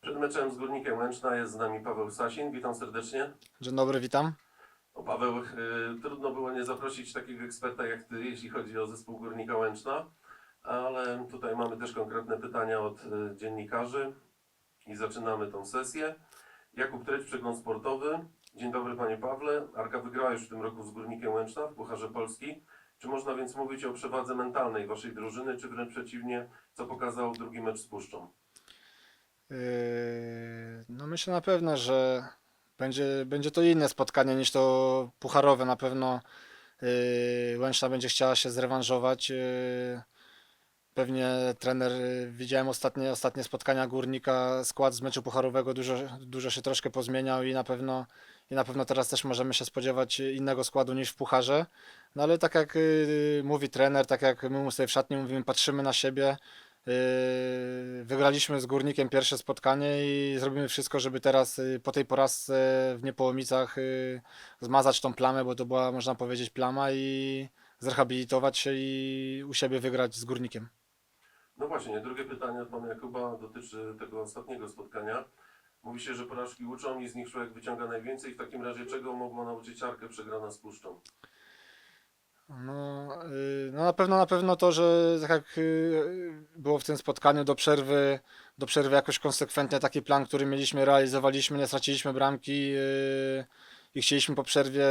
Przed meczem z Górnikiem Łęczna jest z nami Paweł Sasin. Witam serdecznie. Dzień dobry, witam. O Paweł, y, trudno było nie zaprosić takiego eksperta jak Ty, jeśli chodzi o zespół Górnika Łęczna, ale tutaj mamy też konkretne pytania od y, dziennikarzy i zaczynamy tą sesję. Jakub Treć, Przegląd Sportowy. Dzień dobry Panie Pawle. Arka wygrała już w tym roku z Górnikiem Łęczna w Pucharze Polski. Czy można więc mówić o przewadze mentalnej Waszej drużyny, czy wręcz przeciwnie, co pokazał drugi mecz z Puszczą? Yy, No myślę na pewno, że będzie, będzie to inne spotkanie niż to pucharowe. Na pewno yy, Łęczna będzie chciała się zrewanżować. Yy, Pewnie trener, widziałem ostatnie, ostatnie spotkania Górnika, skład z meczu pucharowego dużo, dużo się troszkę pozmieniał i na pewno i na pewno teraz też możemy się spodziewać innego składu niż w pucharze. No ale tak jak mówi trener, tak jak my mu sobie w szatni mówimy, patrzymy na siebie, Wygraliśmy z Górnikiem pierwsze spotkanie i zrobimy wszystko, żeby teraz yy, po tej porażce w Niepołomicach yy, zmazać tą plamę, bo to była, można powiedzieć, plama i zrehabilitować się i u siebie wygrać z Górnikiem. No właśnie, drugie pytanie od pana Jakuba dotyczy tego ostatniego spotkania. Mówi się, że porażki uczą i z nich człowiek wyciąga najwięcej. W takim razie czego mogła nauczyć Arkę przegrana z Puszczą? No, yy, no na pewno, na pewno to, że tak jak yy, było w tym spotkaniu do przerwy, do przerwy jakoś konsekwentnie taki plan, który mieliśmy, realizowaliśmy, nie straciliśmy bramki yy, i chcieliśmy po przerwie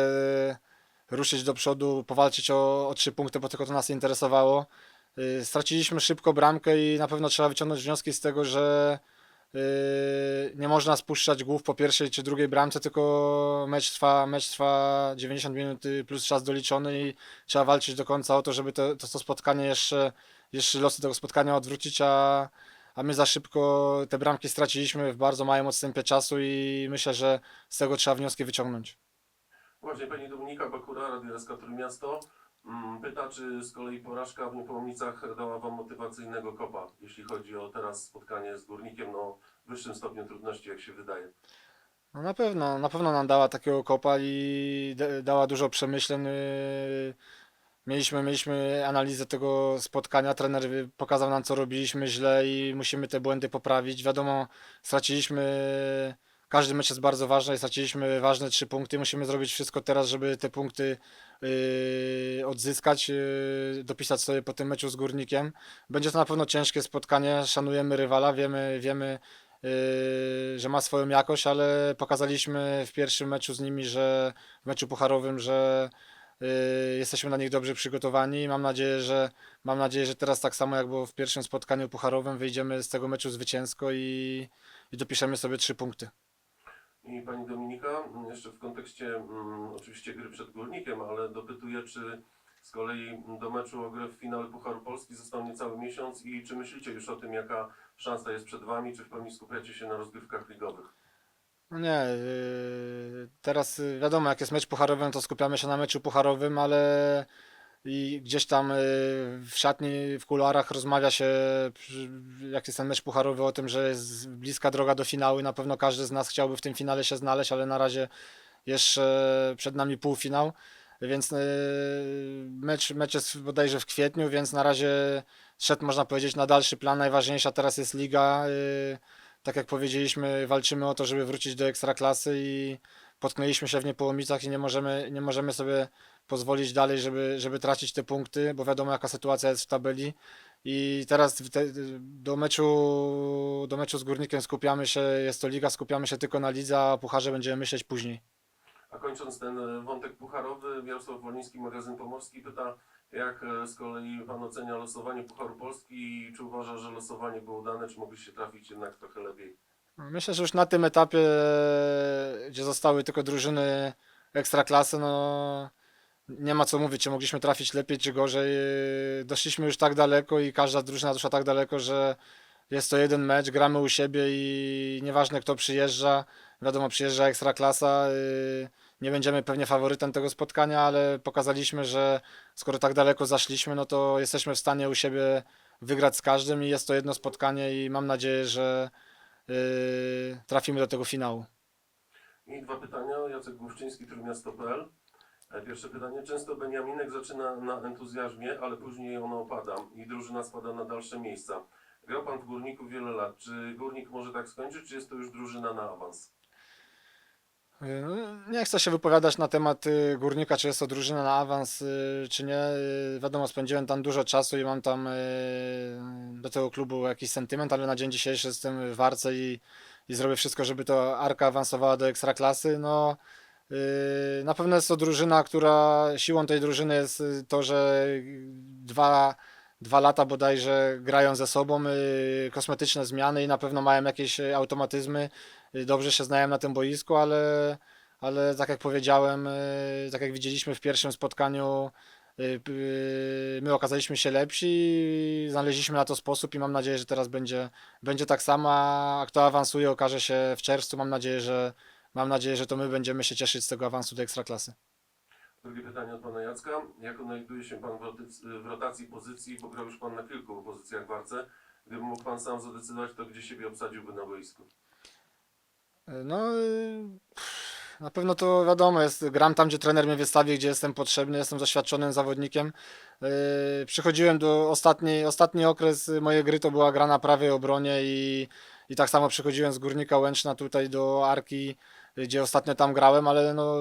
ruszyć do przodu, powalczyć o, o trzy punkty, bo tylko to nas interesowało. Straciliśmy szybko bramkę i na pewno trzeba wyciągnąć wnioski z tego, że nie można spuszczać głów po pierwszej czy drugiej bramce, tylko mecz trwa, mecz trwa 90 minut plus czas doliczony i trzeba walczyć do końca o to, żeby to, to, to spotkanie jeszcze, jeszcze losy tego spotkania odwrócić, a, a my za szybko te bramki straciliśmy w bardzo małym odstępie czasu i myślę, że z tego trzeba wnioski wyciągnąć. Właśnie pani Dominika Bakura, Radio Trójmiasto, pyta, czy z kolei porażka w Niepołomicach dała wam motywacyjnego kopa, jeśli chodzi o teraz spotkanie z Górnikiem, no wyższym stopniu trudności, jak się wydaje. No na pewno, na pewno nam dała takiego kopa i da- dała dużo przemyśleń. yy. Mieliśmy, mieliśmy analizę tego spotkania, trener y, pokazał nam, co robiliśmy źle i musimy te błędy poprawić. Wiadomo, straciliśmy, każdy mecz jest bardzo ważny i straciliśmy ważne trzy punkty. Musimy zrobić wszystko teraz, żeby te punkty odzyskać, yy, dopisać sobie po tym meczu z Górnikiem. Będzie to na pewno ciężkie spotkanie, szanujemy rywala, wiemy, wiemy, yy, że ma swoją jakość, ale pokazaliśmy w pierwszym meczu z nimi, że w meczu pucharowym, że jesteśmy na nich dobrze przygotowani. Mam nadzieję, że mam nadzieję, że teraz tak samo jak było w pierwszym spotkaniu pucharowym, wyjdziemy z tego meczu zwycięsko i, i dopiszemy sobie trzy punkty. I pani Dominika, mm, jeszcze w kontekście mm, oczywiście gry przed Górnikiem, ale dopytuję, czy z kolei do meczu o grę w finale Pucharu Polski został niecały miesiąc i czy myślicie już o tym, jaka szansa jest przed wami, czy w pełni skupiacie się na rozgrywkach ligowych? No nie, yy, teraz yy, wiadomo, jak jest mecz pucharowy, no to skupiamy się na meczu pucharowym, ale i gdzieś tam yy, w szatni, w kuluarach rozmawia się, jak jest ten mecz pucharowy, o tym, że jest bliska droga do finału i na pewno każdy z nas chciałby w tym finale się znaleźć, ale na razie jeszcze przed nami półfinał, więc yy, mecz, mecz jest bodajże w kwietniu, więc na razie szedł, można powiedzieć, na dalszy plan. Najważniejsza teraz jest liga. Yy, tak jak powiedzieliśmy, walczymy o to, żeby wrócić do ekstraklasy i potknęliśmy się w Niepołomicach i nie możemy, nie możemy sobie pozwolić dalej, żeby, żeby tracić te punkty, bo wiadomo jaka sytuacja jest w tabeli. I teraz te, do, meczu, do meczu z Górnikiem skupiamy się, jest to liga, skupiamy się tylko na lidze, a o pucharze będziemy myśleć później. A kończąc ten e, wątek pucharowy, Jarosław Woliński, magazyn Pomorski pyta, jak e, z kolei pan ocenia losowanie Pucharu Polski i czy uważa, że losowanie było udane, czy mogliście trafić jednak trochę lepiej? Myślę, że już na tym etapie, gdzie zostały tylko drużyny ekstraklasy, no nie ma co mówić, czy mogliśmy trafić lepiej, czy gorzej. Doszliśmy już tak daleko i każda drużyna doszła tak daleko, że jest to jeden mecz, gramy u siebie i nieważne kto przyjeżdża, wiadomo przyjeżdża ekstraklasa, yy, nie będziemy pewnie faworytem tego spotkania, ale pokazaliśmy, że skoro tak daleko zaszliśmy, no to jesteśmy w stanie u siebie wygrać z każdym i jest to jedno spotkanie i mam nadzieję, że yy, trafimy do tego finału. I dwa pytania. Jacek Główczyński, Trójmiasto.pl. E, Pierwsze pytanie. Często Beniaminek zaczyna na entuzjazmie, ale później ono opada i drużyna spada na dalsze miejsca. Grał Pan w Górniku wiele lat. Czy Górnik może tak skończyć, czy jest to już drużyna na awans? Y, Nie chcę się wypowiadać na temat y, Górnika, czy jest to drużyna na awans, y, czy nie. Y, Wiadomo, spędziłem tam dużo czasu i mam tam do tego klubu jakiś sentyment, ale na dzień dzisiejszy jestem w Warce i, i zrobię wszystko, żeby to Arka awansowała do Ekstraklasy. No, na pewno jest to drużyna, która siłą tej drużyny jest y, to, że dwa, dwa lata bodajże grają ze sobą, y, kosmetyczne zmiany i na pewno mają jakieś y, automatyzmy. Dobrze się znają na tym boisku, ale, ale tak jak powiedziałem, tak jak widzieliśmy w pierwszym spotkaniu, my okazaliśmy się lepsi, znaleźliśmy na to sposób i mam nadzieję, że teraz będzie, będzie tak samo, a kto awansuje okaże się w czerwcu, mam nadzieję, że mam nadzieję, że to my będziemy się cieszyć z tego awansu do Ekstraklasy. Drugie pytanie od Pana Jacka. Jak odnajduje się Pan w rotac- w rotacji pozycji, bo grał już Pan na kilku pozycjach w Arce. Gdyby mógł Pan sam zadecydować, to gdzie siebie obsadziłby na boisku? No, y, na pewno to wiadomo, jest, gram tam, gdzie trener mnie wystawi, gdzie jestem potrzebny, jestem doświadczonym zawodnikiem. Y, Przychodziłem do ostatni, ostatni okres mojej gry to była gra na prawej obronie i, i tak samo przychodziłem z Górnika Łęczna tutaj do Arki, gdzie ostatnio tam grałem, ale no,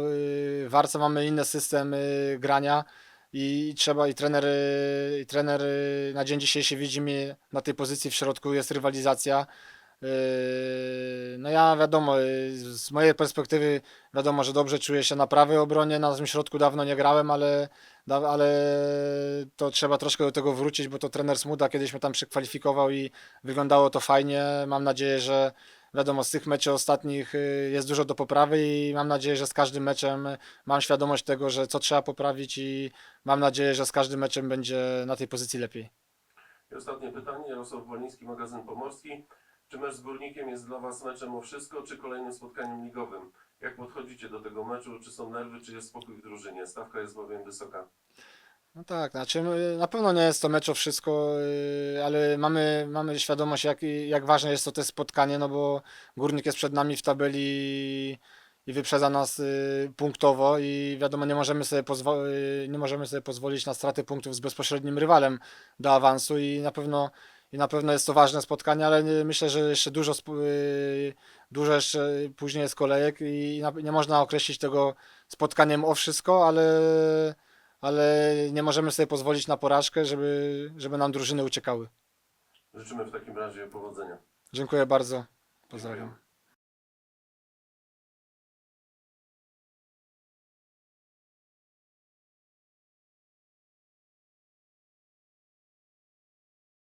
w mamy inny system y, grania i trzeba, i trener, y, i trener y, na dzień dzisiejszy widzi mnie na tej pozycji w środku, jest rywalizacja. No ja wiadomo, z mojej perspektywy wiadomo, że dobrze czuję się na prawej obronie, na tym środku dawno nie grałem, ale, ale to trzeba troszkę do tego wrócić, bo to trener Smuda kiedyś mnie tam przekwalifikował i wyglądało to fajnie. Mam nadzieję, że wiadomo, z tych meczy ostatnich yy, jest dużo do poprawy i mam nadzieję, że z każdym meczem mam świadomość tego, że co trzeba poprawić i mam nadzieję, że z każdym meczem będzie na tej pozycji lepiej. I ostatnie pytanie. Jarosław Wolniński, magazyn Pomorski. Czy mecz z Górnikiem jest dla Was meczem o wszystko, czy kolejnym spotkaniem ligowym? Jak podchodzicie do tego meczu? Czy są nerwy, czy jest spokój w drużynie? Stawka jest bowiem wysoka. No tak, znaczy y, na pewno nie jest to mecz o wszystko, y, ale mamy, mamy świadomość, jak, jak ważne jest to te spotkanie, no bo Górnik jest przed nami w tabeli i wyprzedza nas y, punktowo i wiadomo, nie możemy sobie, y, nie możemy sobie pozwolić na stratę punktów z bezpośrednim rywalem do awansu i na pewno, i na pewno jest to ważne spotkanie, ale myślę, że jeszcze dużo, dużo jeszcze później jest kolejek i nie można określić tego spotkaniem o wszystko, ale ale nie możemy sobie pozwolić na porażkę, żeby, żeby nam drużyny uciekały. Życzymy w takim razie powodzenia. Dziękuję bardzo. Pozdrawiam.